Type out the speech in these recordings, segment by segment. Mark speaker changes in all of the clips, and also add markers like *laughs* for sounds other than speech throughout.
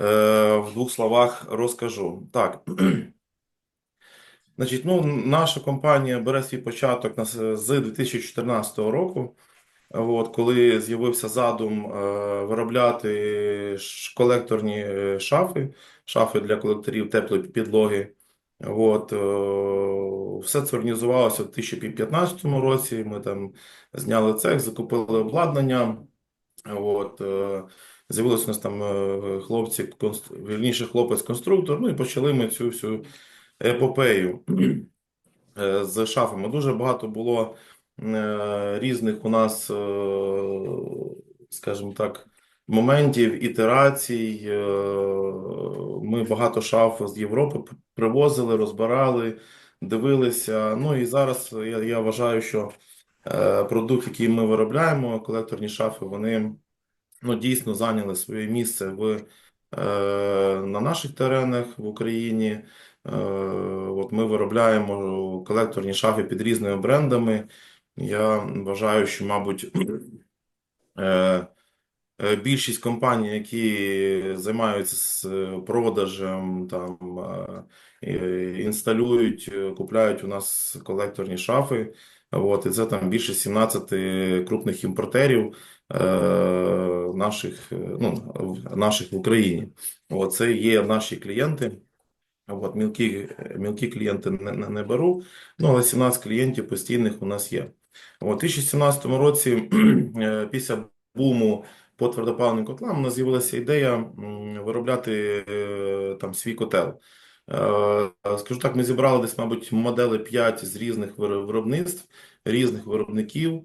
Speaker 1: Е, В двох словах розкажу. Так. *clears throat* Значить, ну, наша компанія бере свій початок з 2014 року. От, коли з'явився задум е, виробляти колекторні е, шафи, шафи для колекторів теплої підлоги. От, е, все це організувалося в 2015 році. Ми там зняли цех, закупили обладнання. От, е, з'явилися у нас там е, хлопці, конст- вірніше, хлопець-конструктор. Ну і почали ми цю всю епопею е, з шафами. Дуже багато було е, різних у нас, скажімо так, моментів, ітерацій. Ми багато шаф з Європи привозили, розбирали, дивилися. Ну і зараз я, я вважаю, що продукт, який ми виробляємо, колекторні шафи, вони ну, дійсно зайняли своє місце в, е, на наших теренах в Україні. Е, От ми виробляємо колекторні шафи під різними брендами. Я вважаю, що, мабуть, е, е, більшість компаній, які займаються з продажем, там, е, інсталюють, е, купляють у нас колекторні шафи. От, і це там більше 17 крупних імпортерів наших, е, ну, наших в Україні. Це є наші клієнти. От, мілкі, мілкі клієнти не, не, не беру, ну, але 17 клієнтів постійних у нас є. У 2017 році, *clears throat* е, після буму по твердопаливним котлам, у нас з'явилася ідея виробляти е, там свій котел. Е, Скажу так, ми зібрали десь, мабуть, модели 5 з різних виробництв, різних виробників, е,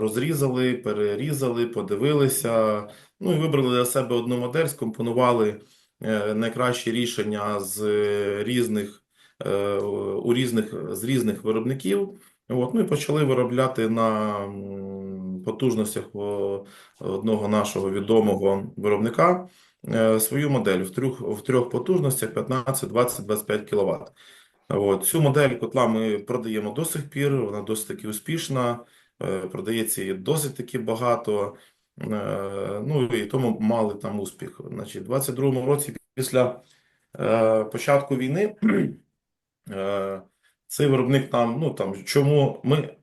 Speaker 1: розрізали, перерізали, подивилися, ну і вибрали для себе одну модель, скомпонували е, найкращі рішення з різних, е, у різних, з різних виробників. От, ну і почали виробляти на потужностях одного нашого відомого виробника е, свою модель в трьох, в трьох потужностях 15, 20, 25 кВт. От, цю модель котла ми продаємо до сих пір, вона досить таки успішна, е, продається її досить таки багато. Е, Ну і тому мали там успіх. Значить, у 22-му році після е, початку війни *clears throat* е, цей виробник нам, ну там, чому ми е,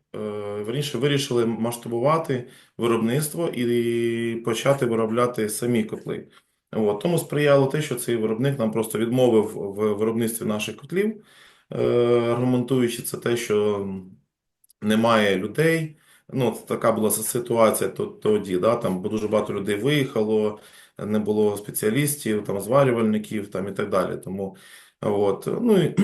Speaker 1: верніше вирішили масштабувати виробництво і почати виробляти самі котли. От, тому сприяло те, що цей виробник нам просто відмовив в виробництві наших котлів, е, аргументуючи це те, що немає людей. Ну, така була ситуація тоді, да, там дуже багато людей виїхало, не було спеціалістів, там, зварювальників там, і так далі. Тому, от, ну, і,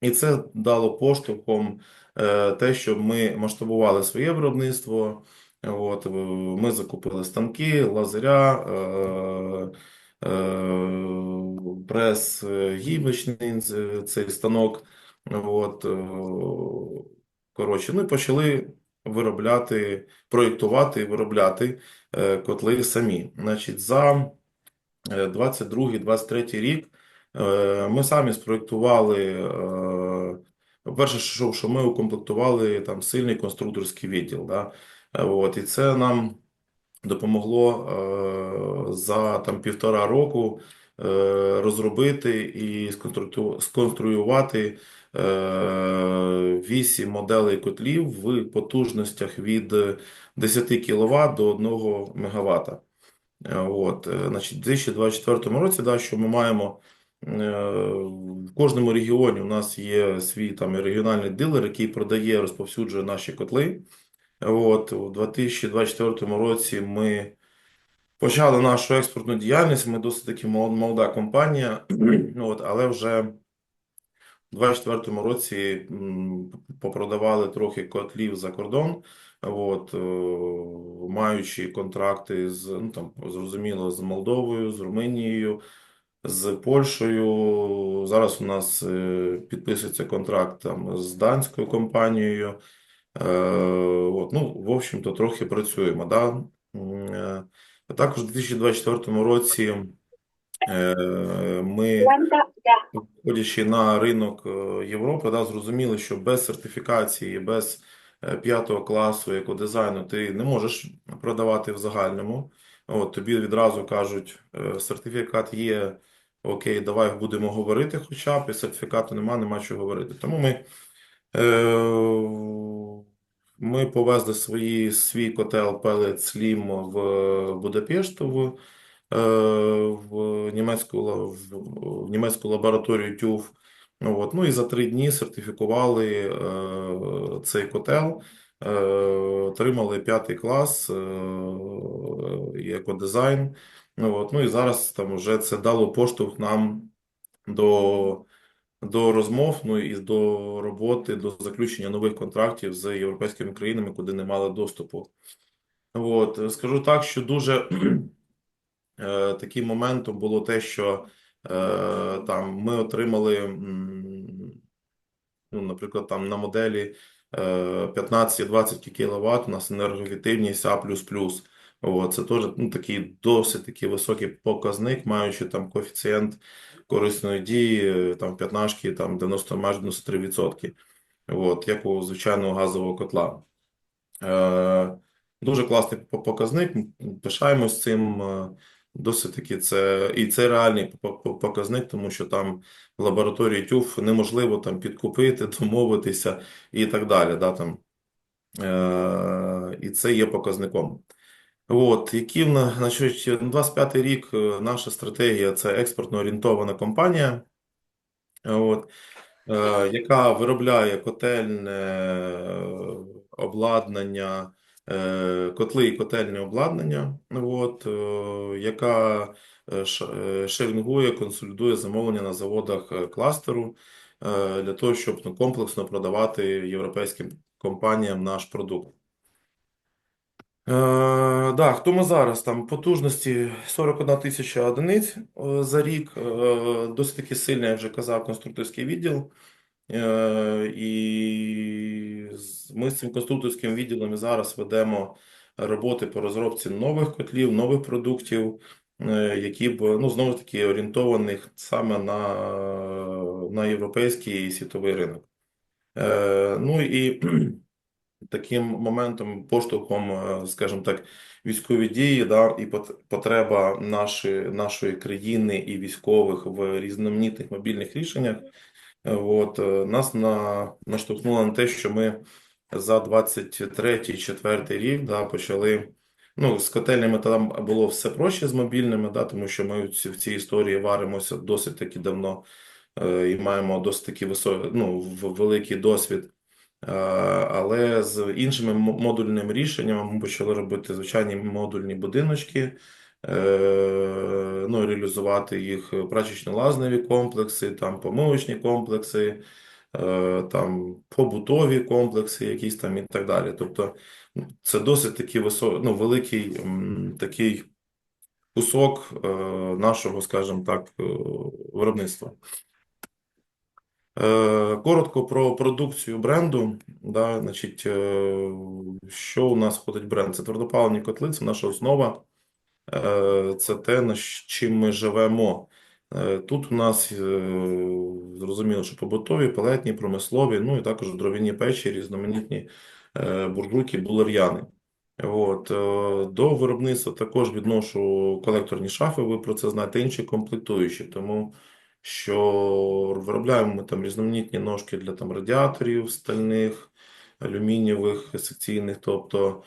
Speaker 1: *clears throat* і це дало поштовхом е, те, що ми масштабували своє виробництво. От, ми закупили станки, лазеря, е, е, прес гібочний цей станок. От, е, коротше, ну і почали виробляти, проєктувати і виробляти е, котли самі. Значить, за 22-23 рік е, ми самі спроєктували, е, по-перше, що, ми укомплектували там сильний конструкторський відділ. Да? Е, От, і це нам допомогло е, за там півтора року е, розробити і сконструювати е, вісім моделей котлів в потужностях від 10 кВт до 1 МВт. Е, От, е, значить, у 2024 році, да, що ми маємо е, в кожному регіоні у нас є свій там регіональний дилер, який продає, розповсюджує наші котли. От, у 2024 році ми почали нашу експортну діяльність. Ми досить таки молода компанія, *clears throat* от, але вже у 2024 році попродавали трохи котлів за кордон. От, е, маючи контракти з, ну, там, зрозуміло, з Молдовою, з Румунією, з Польщею. Зараз у нас е, підписується контракт там з данською компанією. Е, От, ну, в общем-то, трохи працюємо. Да? Також у 2024 році ми Виходячи на ринок е, Європи, да, зрозуміли, що без сертифікації, без е, п'ятого класу екодизайну ти не можеш продавати в загальному. От, тобі відразу кажуть, е, сертифікат є, окей, давай будемо говорити хоча б, і сертифікату нема, нема чого говорити. Тому ми, е, ми повезли свої, свій котел Pellet Slim в Будапешт, в, в німецьку, в, німецьку лабораторію. Ну, От, ну і за три дні сертифікували е, цей котел, е, отримали п'ятий клас е, екодизайн. От, ну і зараз там вже це дало поштовх нам до, до розмов, ну і до роботи, до заключення нових контрактів з європейськими країнами, куди не мали доступу. От, скажу так, що дуже е, таким моментом було те, що е, там ми отримали, ну, наприклад, там на моделі е, 15-20 кВт у нас енергоефективність А++. От, це теж ну, такий досить такий високий показник, маючи там коефіцієнт корисної дії, е, там 15, там 90, майже 93%. От, як у звичайного газового котла. Е, Дуже класний показник. Пишаємось цим. Досить таки це і це реальний по- по- показник, тому що там в лабораторії ТЮФ неможливо там підкупити, *laughs* домовитися і так далі. Да, там. Е, І це є показником. От, які значить, на 25 рік е, наша стратегія це експортно орієнтована компанія. От, е, яка виробляє котельне е, обладнання, котли і котельне обладнання, от, е, яка е, ш- е, шерингує, консолідує замовлення на заводах е, кластеру е, для того, щоб ну, комплексно продавати європейським компаніям наш продукт. Е, да, хто ми зараз? Там потужності 41 тисяча одиниць е, за рік. Е, досить таки сильний, я вже казав, конструкторський відділ. Е, і ми з цим конструкторським відділом і зараз ведемо роботи по розробці нових котлів, нових продуктів, е, які б, ну, знову ж таки, орієнтованих саме на, на європейський і світовий ринок. Е, ну і *clears throat* таким моментом, поштовхом, скажімо так, військові дії, да, і потреба нашої, нашої країни і військових в різноманітних мобільних рішеннях, от, е, нас на, наштовхнуло на те, що ми за 23-24 рік да, почали. Ну, з котельнями там було все проще з мобільними, да, тому що ми в цій історії варимося досить таки давно е, і маємо досить таки висо- ну, великий досвід. Е, Але з іншими модульними рішеннями ми почали робити звичайні модульні будиночки, ну, реалізувати їх прачечно-лазневі комплекси, там помивочні комплекси, е, там побутові комплекси, якісь там і так далі. Тобто це досить такий висо... ну, великий такий кусок е, нашого, скажімо так, е, виробництва. Е, Коротко про продукцію бренду. Да, значить, е, що у нас входить бренд? Це твердопаливні котли, це наша основа. Е, Це те, на чим ми живемо. Е, Тут у нас е, зрозуміло, що побутові, пелетні, промислові, ну і також дров'яні печі, різноманітні буржуйки, булер'яни. От, до виробництва також відношу колекторні шафи, ви про це знаєте, інші комплектуючі, тому що виробляємо ми там різноманітні ножки для там радіаторів стальних, алюмінієвих, секційних, тобто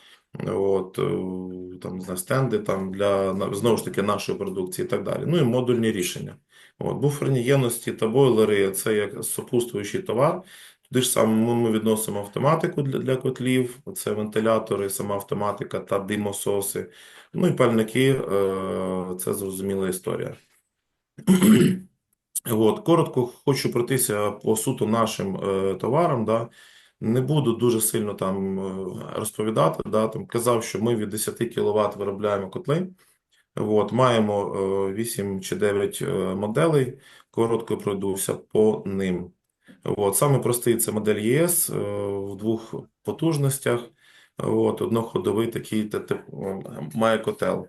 Speaker 1: от, е, там, знаю, стенди там для знову ж таки нашої продукції і так далі. Ну і модульні рішення. От, буферні ємності та бойлери це як супутствуючий товар. Туди ж саме ми відносимо автоматику для, для котлів, це вентилятори, сама автоматика та димососи. Ну і пальники, е, це зрозуміла історія. *clears throat* От, коротко хочу пройтися по суто нашим е, товарам. Да. Не буду дуже сильно там е, розповідати. Да. Там казав, що ми від 10 кВт виробляємо котли. От, маємо е, 8 чи 9 е, моделей. Коротко пройдуся по ним. От, саме простий це модель ЄС е, в двох потужностях. От, одноходовий такий має котел.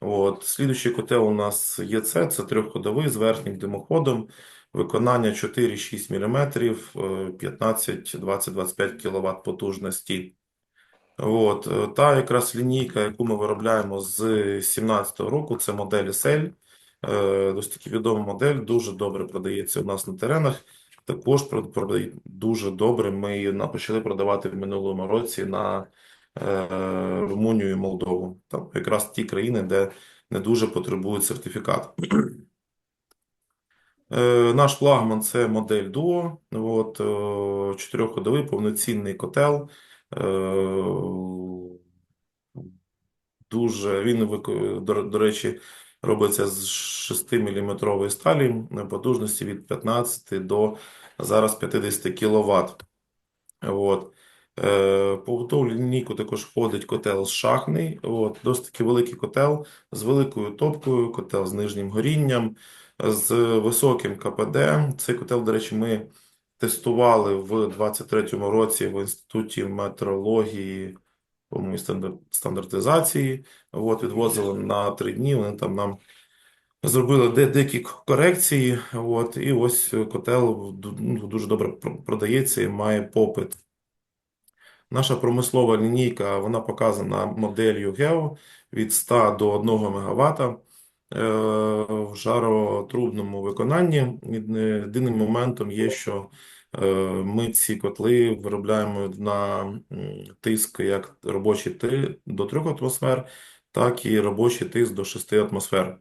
Speaker 1: От, слідуючий котел у нас є це, це трьохходовий з верхнім димоходом, виконання 4-6 мм, 15, 20, 25 кВт потужності. От, е, та якраз лінійка, яку ми виробляємо з 17-го року, це модель SL. Е, Досить таки відома модель, дуже добре продається у нас на теренах. Також продає дуже добре. Ми її почали продавати в минулому році на е, Румунію і Молдову. Там якраз ті країни, де не дуже потребують сертифікат. Е, Наш флагман це модель Duo. От, е, чотирьохходовий повноцінний котел. Е, Дуже він до, речі робиться з 6-мм сталі потужності від 15 до зараз 50 кВт. От. Е, Побутову лінійку також входить котел шахний. От. Досить великий котел з великою топкою, котел з нижнім горінням, з високим КПД. Цей котел, до речі, ми тестували в 23-му році в Інституті метрології, по-моєму, стандартизації. От, відвозили на три дні. Вони там нам Зробили де деякі корекції, от, і ось котел ну, дуже добре продається і має попит. Наша промислова лінійка, вона показана моделлю Geo від 100 до 1 МВт в жаротрубному виконанні. Єдиним моментом є, що е, ми ці котли виробляємо на тиск як робочий ти до 3 атмосфер, так і робочий тиск до 6 атмосфер.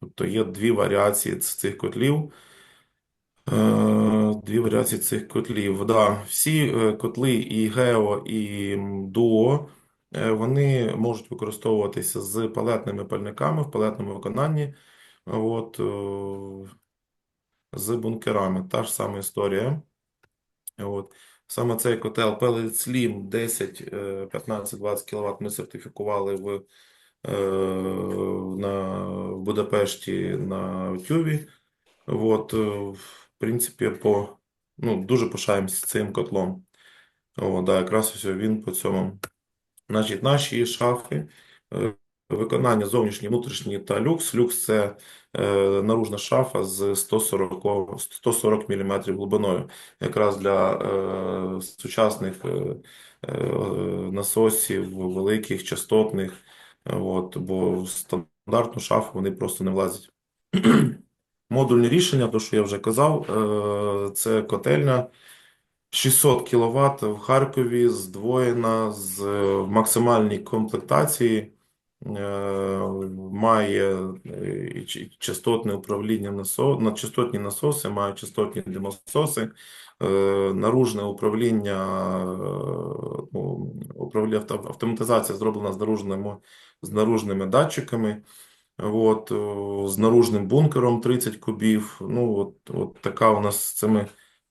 Speaker 1: Тобто є дві варіації ц- цих котлів. Е, Дві варіації цих котлів. Да, всі е, котли і Гео, і Дуо, е, вони можуть використовуватися з палетними пальниками в палетному виконанні. От, е, з бункерами. Та ж сама історія. От. Саме цей котел Pellet Slim 10, е, 15, 20 кВт ми сертифікували в, е, на, в Будапешті на Тюві. От, е, в принципі, по, ну, дуже пишаємося цим котлом. О, да, якраз ось він по цьому. Значить, наші шафи, е, виконання зовнішній, внутрішній та люкс. Люкс це е, наружна шафа з 140, 140 мм глибиною. Якраз для е, сучасних насосів, великих, частотних. От, бо в стандартну шафу вони просто не влазять. *clears throat* Модульні рішення, то що я вже казав, це котельня 600 кВт в Харкові, здвоєна з е, максимальній комплектації, е, має е, частотне управління насо, на частотні насоси, має частотні димососи, наружне управління, ну, управління автоматизація зроблена з наружними, з наружними датчиками. От, з наружним бункером 30 кубів. Ну, от, от така у нас це ми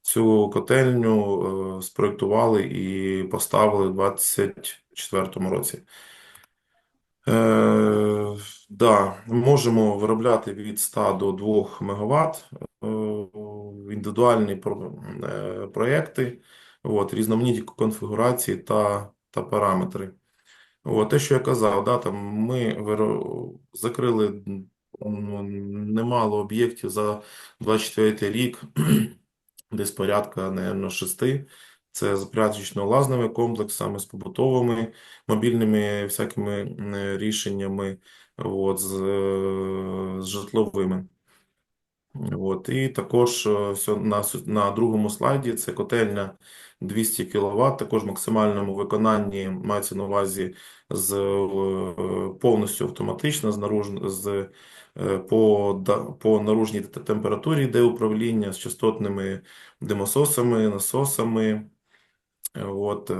Speaker 1: цю котельню е, спроектували і поставили в 24-му році. Е, да, можемо виробляти від 100 до 2 МВт, е, індивідуальні про- е, проекти, от, різноманітні конфігурації та, та параметри. От, те, що я казав, да, там ми виро- закрили немало об'єктів за 24 рік, десь порядка, наверно, шести. Це з прачечно-лазневими комплексами, з побутовими мобільними всякими рішеннями, от, з, е, з житловими. От, і також е, на, другому слайді це котельня 200 кВт, також в максимальному виконанні мається на увазі з е, повністю автоматично, з з, е, по, по наружній температурі йде управління з частотними димососами, насосами. От,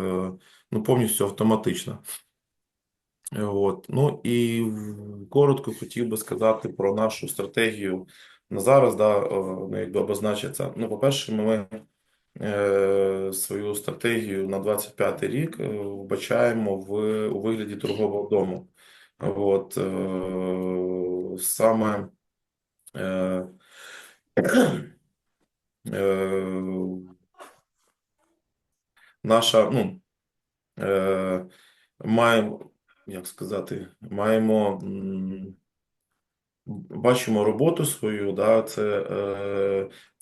Speaker 1: ну, повністю автоматично. Е, От. Ну і коротко хотів би сказати про нашу стратегію зараз, да, ну, якби обозначиться. Ну, по-перше, ми е, свою стратегію на 25 рік е, вбачаємо в, у вигляді торгового дому. От, е, саме е, е, наша, ну, е, маємо, як сказати, маємо бачимо роботу свою, да, це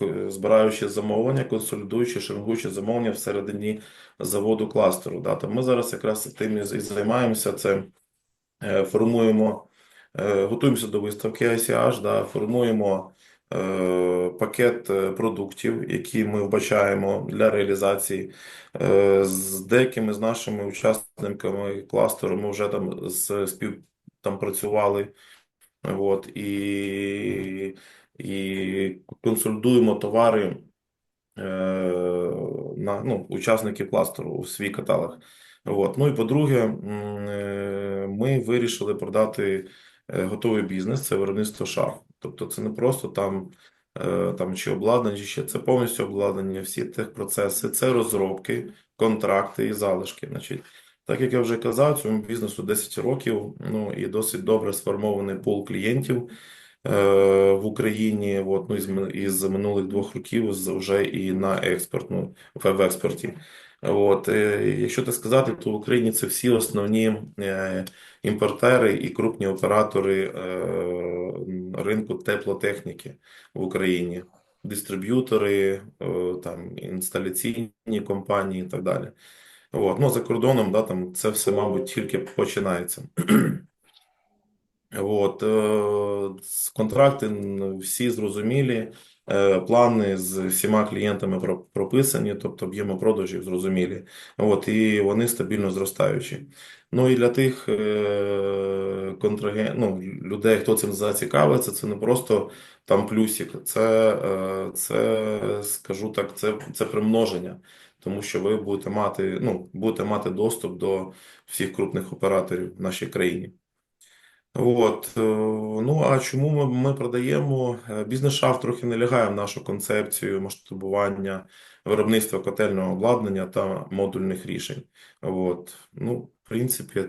Speaker 1: е, збираючи замовлення, консолідуючи, шеренгуючи замовлення всередині заводу кластеру. Да. То ми зараз якраз тим і займаємося. Це е, формуємо, е, готуємося до виставки ICH, да, формуємо е, пакет е, продуктів, які ми вбачаємо для реалізації. Е, З деякими з нашими учасниками кластеру ми вже там спів там працювали. От, і, і консолідуємо товари е, на ну, учасників кластеру у свій каталог. От. Ну і по-друге, е, ми вирішили продати е, готовий бізнес, це виробництво шаф. Тобто це не просто там, е, там чи обладнання, чи ще це повністю обладнання, всі техпроцеси, це розробки, контракти і залишки. Значить, так як я вже казав, цьому бізнесу 10 років, ну і досить добре сформований пул клієнтів е, в Україні. От, ну, із, із минулих двох років вже і на експорт, ну, в в експорті. От, е, якщо так сказати, то в Україні це всі основні е, імпортери і крупні оператори е, ринку теплотехніки в Україні, дистриб'ютори, е, там, інсталяційні компанії і так далі. От. Ну, за кордоном, да, там це все, мабуть, тільки починається. *clears throat* От, е, контракти всі зрозумілі, е, плани з всіма клієнтами прописані, тобто об'єми продажів зрозумілі. От, і вони стабільно зростаючі. Ну і для тих е, контрагент, ну, людей, хто цим зацікавиться, це не просто там плюсик, це, це скажу так, це, це примноження, тому що ви будете мати, ну, будете мати доступ до всіх крупних операторів в нашій країні. От, е, ну а чому ми, ми продаємо? Е, Бізнес-шафт трохи не лягає в нашу концепцію масштабування виробництва котельного обладнання та модульних рішень. От, ну, в принципі,